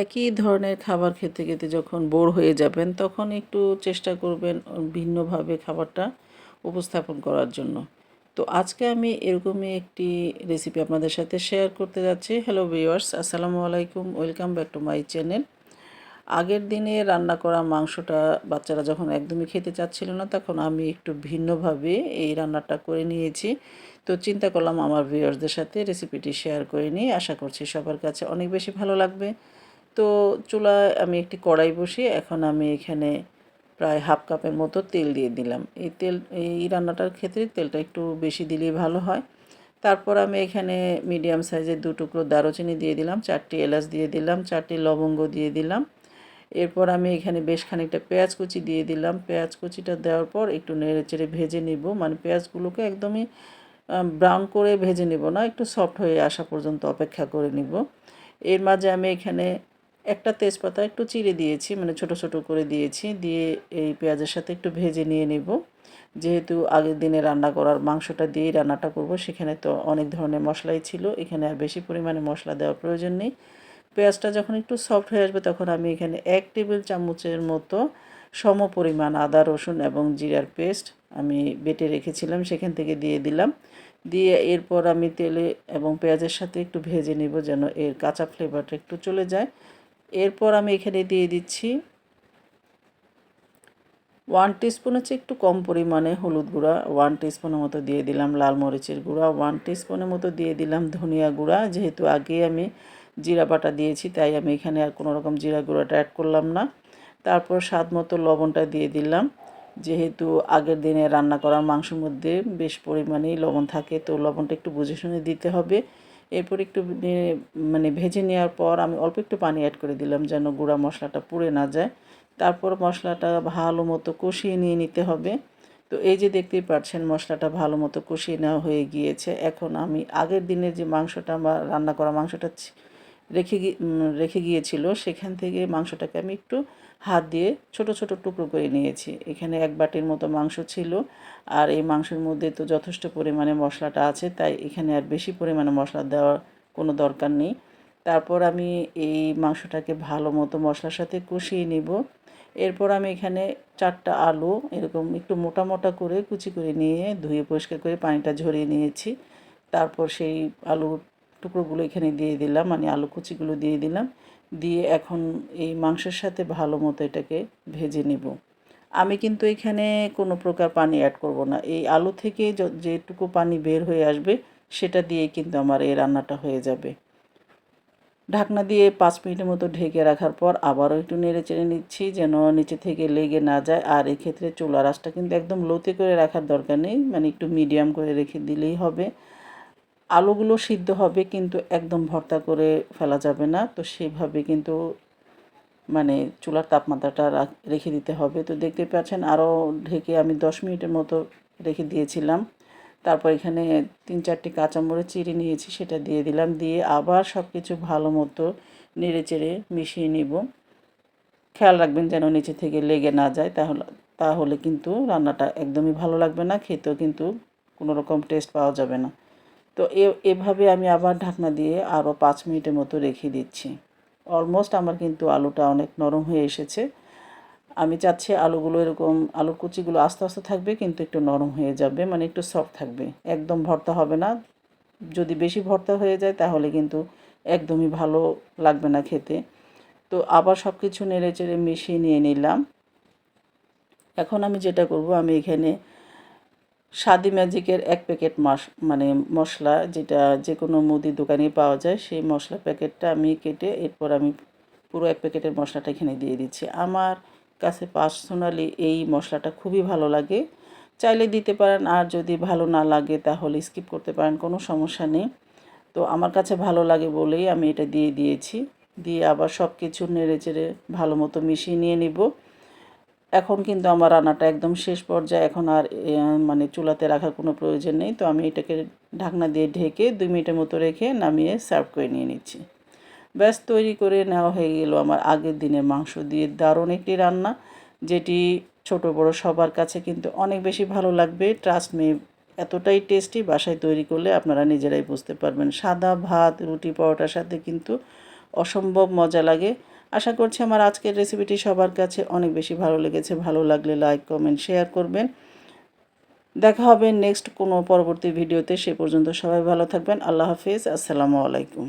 একই ধরনের খাবার খেতে খেতে যখন বোর হয়ে যাবেন, তখন একটু চেষ্টা করবেন ভিন্নভাবে খাবারটা উপস্থাপন করার জন্য। তো আজকে আমি এরকমই একটি রেসিপি আপনাদের সাথে শেয়ার করতে যাচ্ছি। হ্যালো ভিউয়ার্স আসসালামু আলাইকুম welcome back to my channel আগের দিনে রান্না করা মাংসটা বাচ্চারা যখন একদমই খেতে চাচ্ছিল না, তখন আমি একটু ভিন্নভাবে এই রান্নাটা করে নিয়েছি। তো চিন্তা করলাম আমার ভিউয়ার্সদের সাথে রেসিপিটি শেয়ার করে নিই। আশা করছি সবার কাছে অনেক বেশি ভালো লাগবে। তো চুলায় আমি একটি কড়াই বসিয়ে এখন আমি এখানে প্রায় হাফ কাপের মতো তেল দিয়ে দিলাম। এই তেল, এই রান্নাটার ক্ষেত্রে তেলটা একটু বেশি দিলেই ভালো হয়। তারপর আমি এখানে মিডিয়াম সাইজের দু টুকরো দারুচিনি দিয়ে দিলাম, চারটি এলাচ দিয়ে দিলাম, চারটি লবঙ্গ দিয়ে দিলাম। এরপর আমি এখানে বেশ খানিকটা পেঁয়াজ কুচি দিয়ে দিলাম। পেঁয়াজ কুচিটা দেওয়ার পর একটু নেড়ে চেড়ে ভেজে নিব। মানে পেঁয়াজগুলোকে একদমই ব্রাউন করে ভেজে নিব না, একটু সফট হয়ে আসা পর্যন্ত অপেক্ষা করে নিব। এর মাঝে আমি এখানে একটা তেজপাতা একটু চিড়ে দিয়েছি মানে ছোট ছোট করে দিয়েছি, দিয়ে এই পেঁয়াজের সাথে একটু ভেজে নিয়ে নেব। যেহেতু আগের দিনে রান্না করার মাংসটা দিয়েই রান্নাটা করব, সেখানে তো অনেক ধরনের মশলাই ছিল, এখানে আর বেশি পরিমাণে মশলা দেওয়ার প্রয়োজন নেই। পেঁয়াজটা যখন একটু সফট হয়ে আসবে, তখন আমি এখানে এক টেবিল চামচের মতো সম পরিমাণ আদা, রসুন এবং জিরার পেস্ট আমি বেটে রেখেছিলাম, সেখান থেকে দিয়ে দিলাম। দিয়ে এরপর আমি তেলে এবং পেঁয়াজের সাথে একটু ভেজে নিব যেন এর কাঁচা ফ্লেভারটা একটু চলে যায়। এরপর আমি এখানে দিয়ে দিচ্ছি ওয়ান টিস্পুন হচ্ছে একটু কম পরিমাণে হলুদ গুঁড়া ওয়ান টিস্পুনের মতো দিয়ে দিলাম লাল মরিচের গুঁড়া ওয়ান টিস্পুনের মতো দিয়ে দিলাম ধনিয়া গুঁড়া। যেহেতু আগে আমি জিরা বাটা দিয়েছি, তাই আমি এখানে আর কোনো রকম জিরা গুঁড়াটা অ্যাড করলাম না। তারপর স্বাদ মতো লবণটা দিয়ে দিলাম। যেহেতু আগের দিনে রান্না করা মাংসের মধ্যে বেশ পরিমাণেই লবণ থাকে, তো লবণটা একটু বুঝে শুনে দিতে হবে। এরপর একটু মানে ভেজে নেওয়ার পর আমি অল্প একটু পানি অ্যাড করে দিলাম যেন গুঁড়া মশলাটা পুড়ে না যায়। তারপর মশলাটা ভালো মতো কষিয়ে নিয়ে নিতে হবে। তো এই যে দেখতেই পাচ্ছেন মশলাটা ভালো মতো কষিয়ে নেওয়া হয়ে গিয়েছে। এখন আমি আগের দিনের যে মাংসটা আমার রান্না করা মাংসটা রেখে রেখে গিয়েছিল, সেখান থেকে মাংসটাকে আমি একটু হাত দিয়ে ছোট ছোট টুকরো করে নিয়েছি। এখানে এক বাটির মতো মাংস ছিল, আর এই মাংসের মধ্যে তো যথেষ্ট পরিমাণে মশলাটা আছে, তাই এখানে আর বেশি পরিমাণে মশলা দেওয়ার কোনো দরকার নেই। তারপর আমি এই মাংসটাকে ভালো মতো মশলার সাথে কষিয়ে নিব। এরপর আমি এখানে চারটা আলু, এরকম একটু মোটা মোটা করে কুচি করে নিয়ে ধুয়ে পরিষ্কার করে পানিটা ঝরিয়ে নিয়েছি। তারপর সেই আলু টুকরোগুলো এখানে দিয়ে দিলাম মানে আলু কুচিগুলো দিয়ে দিলাম। দিয়ে এখন এই মাংসের সাথে ভালো মতো এটাকে ভেজে নেব। আমি কিন্তু এখানে কোনো প্রকার পানি অ্যাড করব না। এই আলু থেকে যেটুকু পানি বের হয়ে আসবে, সেটা দিয়ে কিন্তু আমার এই রান্নাটা হয়ে যাবে। ঢাকনা দিয়ে পাঁচ মিনিটের মতো ঢেকে রাখার পর আবারও একটু নেড়ে চেড়ে নিচ্ছি যেন নিচে থেকে লেগে না যায়। আর এক্ষেত্রে চুলা রাসটা কিন্তু একদম লোতে করে রাখার দরকার নেই মানে একটু মিডিয়াম করে রেখে দিলেই হবে। আলুগুলো সিদ্ধ হবে কিন্তু একদম ভর্তা করে ফেলা যাবে না। তো সেভাবে কিন্তু মানে চুলার তাপমাত্রাটা রেখে দিতে হবে। তো দেখতে পাচ্ছেন আরও ঢেকে আমি দশ মিনিটের মতো রেখে দিয়েছিলাম। তারপর এখানে তিন চারটি কাঁচামরিচ চিড়ে নিয়েছি, সেটা দিয়ে দিলাম। দিয়ে আবার সব কিছু ভালো মতো নেড়ে চেড়ে মিশিয়ে নিব। খেয়াল রাখবেন যেন নিচে থেকে লেগে না যায়, তাহলে তাহলে কিন্তু রান্নাটা একদমই ভালো লাগবে না। খেতেও কিন্তু কোনো রকম টেস্ট পাওয়া যাবে না। তো এভাবে আমি আবার ঢাকনা দিয়ে আরও পাঁচ মিনিটের মতো রেখে দিচ্ছি। অলমোস্ট আমার কিন্তু আলুটা অনেক নরম হয়ে এসেছে। আমি চাচ্ছি আলুগুলো এরকম, আলুর কুচিগুলো আস্তে আস্তে থাকবে, কিন্তু একটু নরম হয়ে যাবে মানে একটু সফট থাকবে। একদম ভর্তা হবে না। যদি বেশি ভর্তা হয়ে যায়, তাহলে কিন্তু একদমই ভালো লাগবে না খেতে। তো আবার সব কিছু নেড়ে চেড়ে মিশিয়ে নিয়ে নিলাম। এখন আমি যেটা করব, আমি এখানে স্বাদি ম্যাজিকের এক প্যাকেট মাস মানে মশলা যেটা যে কোনো মুদির দোকানে পাওয়া যায়, সেই মশলা প্যাকেটটা আমি কেটে এরপর আমি পুরো এক প্যাকেটের মশলাটা এখানে দিয়ে দিচ্ছি। আমার কাছে পার্সোনালি এই মশলাটা খুবই ভালো লাগে। চাইলে দিতে পারেন, আর যদি ভালো না লাগে তাহলে স্কিপ করতে পারেন, কোনো সমস্যা নেই। তো আমার কাছে ভালো লাগে বলেই আমি এটা দিয়ে দিয়েছি। দিয়ে আবার সব কিছু নেড়ে চেড়ে ভালো মতো মিশিয়ে নিয়ে নিব। এখন কিন্তু আমার রান্নাটা একদম শেষ পর্যায়ে এখন আর মানে চুলাতে রাখার কোনো প্রয়োজন নেই। তো আমি এটাকে ঢাকনা দিয়ে ঢেকে দুই মিনিটের মতো রেখে নামিয়ে সার্ভ করে নিয়ে নিচ্ছি। ব্যাস, তৈরি করে নেওয়া হয়ে গেল আমার আগের দিনের মাংস দিয়ে দারুণ একটি রান্না, যেটি ছোট বড় সবার কাছে কিন্তু অনেক বেশি ভালো লাগবে। ট্রাস্ট মে এতটাই টেস্টি বাসায় তৈরি করলে আপনারা নিজেরাই বুঝতে পারবেন। সাদা ভাত, রুটি, পরোটার সাথে কিন্তু অসম্ভব মজা লাগে। আশা করছি আমার আজকের রেসিপিটি সবার কাছে অনেক বেশি ভালো লেগেছে। ভালো লাগলে লাইক কমেন্ট শেয়ার করবেন। দেখা হবে নেক্সট কোনো পরবর্তী ভিডিওতে সে পর্যন্ত সবাই ভালো থাকবেন। আল্লাহ হাফিজ। আসসালামু আলাইকুম।